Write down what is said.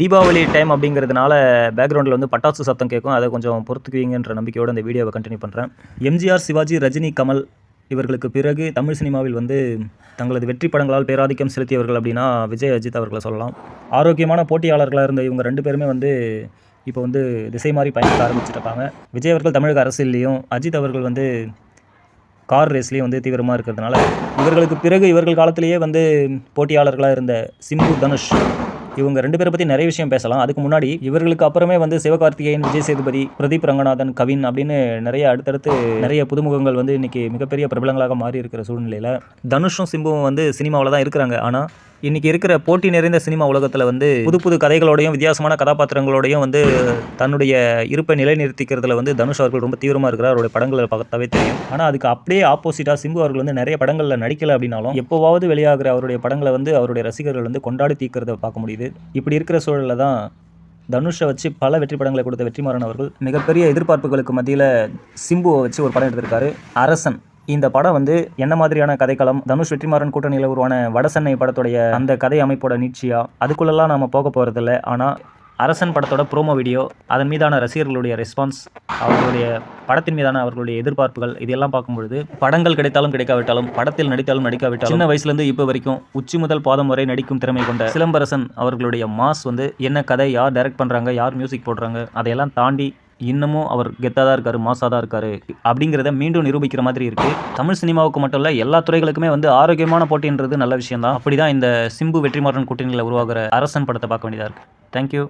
Deepavali time அப்படிங்கிறதுனால பேக்ரவுண்டில் வந்து பட்டாசு சத்தம் கேட்கும். அதை கொஞ்சம் பொறுத்துக்குவீங்கன்ற நம்பிக்கையோடு இந்த வீடியோவை கண்டினியூ பண்ணுறேன் எம்ஜிஆர் சிவாஜி ரஜினி கமல் இவர்களுக்கு பிறகு தமிழ் சினிமாவில் வந்து தங்களது வெற்றி படங்களால் பேராதிக்கம் செலுத்தியவர்கள் அப்படின்னா விஜய் அஜித் அவர்களை சொல்லலாம். ஆரோக்கியமான போட்டியாளர்களாக இருந்த இவங்க ரெண்டு பேருமே வந்து இப்போ வந்து திசை மாறி பயணிக்க ஆரம்பிச்சிருக்காங்க விஜய் அவர்கள் தமிழக அரசியல்லையும் அஜித் அவர்கள் வந்து கார் ரேஸ்லேயும் வந்து தீவிரமாக இருக்கிறதுனால இவர்களுக்கு பிறகு இவர்கள் காலத்திலேயே வந்து போட்டியாளர்களாக இருந்த சிம்பு தனுஷ் இவங்க ரெண்டு பேரை பற்றி நிறைய விஷயம் பேசலாம். அதுக்கு முன்னாடி இவர்களுக்கு அப்புறமே வந்து சிவகார்த்திகேயன் விஜய் சேதுபதி பிரதீப் ரங்கநாதன் கவின் அப்படின்னு நிறைய அடுத்தடுத்து நிறைய புதுமுகங்கள் வந்து இன்னைக்கு மிகப்பெரிய பிரபலங்களாக மாறி இருக்கிற சூழ்நிலையில் தனுஷும் சிம்புவும் வந்து சினிமாவில் தான் இருக்கிறாங்க. ஆனால் இன்னைக்கு இருக்கிற போட்டி நிறைந்த சினிமா உலகத்தில் வந்து புது புது கதைகளோடையும் வித்தியாசமான கதாபாத்திரங்களோடையும் வந்து தன்னுடைய இருப்பை நிலைநிறுத்திக்கிறதுல வந்து தனுஷ் அவர்கள் ரொம்ப தீவிரமாக இருக்கிறார். அவருடைய படங்களை பார்த்தாவே தெரியும். ஆனால் அதுக்கு அப்படியே ஆப்போசிட்டாக சிம்பு அவர்கள் வந்து நிறைய படங்களில் நடிக்கல அப்படின்னாலும் எப்போவாவது வெளியாகிற அவருடைய படங்களை வந்து அவருடைய ரசிகர்கள் வந்து கொண்டாடி தீர்க்கிறத பார்க்க முடியுது. இப்படி இருக்கிற சூழலில் தான் தனுஷை வச்சு பல வெற்றி படங்களை கொடுத்த வெற்றிமாறன் அவர்கள் மிகப்பெரிய எதிர்பார்ப்புகளுக்கு மத்தியில் சிம்புவை வச்சு ஒரு படம் எடுத்திருக்காரு. அரசன். இந்த படம் வந்து என்ன மாதிரியான கதைக்களம்? தனுஷ் வெற்றிமாறன் கூட்டணியில் உருவான வடசென்னை படத்துடைய அந்த கதை அமைப்போட நீட்சியா? அதுக்குள்ளெல்லாம் நம்ம போக போகிறதில்ல ஆனால் அரசன் படத்தோட ப்ரோமோ வீடியோ அதன் மீதான ரசிகர்களுடைய ரெஸ்பான்ஸ் அவர்களுடைய படத்தின் மீதான அவர்களுடைய எதிர்பார்ப்புகள் இதெல்லாம் பார்க்கும்பொழுது படங்கள் கிடைத்தாலும் கிடைக்காவிட்டாலும் படத்தில் நடித்தாலும் நடிக்காவிட்டாலும் சின்ன வயசுலேருந்து இப்போ வரைக்கும் உச்சி முதல் பாதம் வரை நடிக்கும் திறமை கொண்ட சிலம்பரசன் அவர்களுடைய மாஸ் வந்து என்ன கதை யார் டைரக்ட் பண்ணுறாங்க யார் மியூசிக் போடுறாங்க அதையெல்லாம் தாண்டி இன்னமும் அவர் கெத்தாக தான் இருக்காரு மாசாக தான் இருக்காரு அப்படிங்கிறத மீண்டும் நிரூபிக்கிற மாதிரி இருக்கு. தமிழ் சினிமாவுக்கு மட்டும் இல்லை எல்லா துறைகளுக்குமே வந்து ஆரோக்கியமான போட்டின்றது நல்ல விஷயம் தான் அப்படி தான் இந்த சிம்பு வெற்றிமாறன் கூட்டணியில் உருவாகிற அரசன் படத்தை பார்க்க வேண்டியதாக இருக்கு. தேங்க்யூ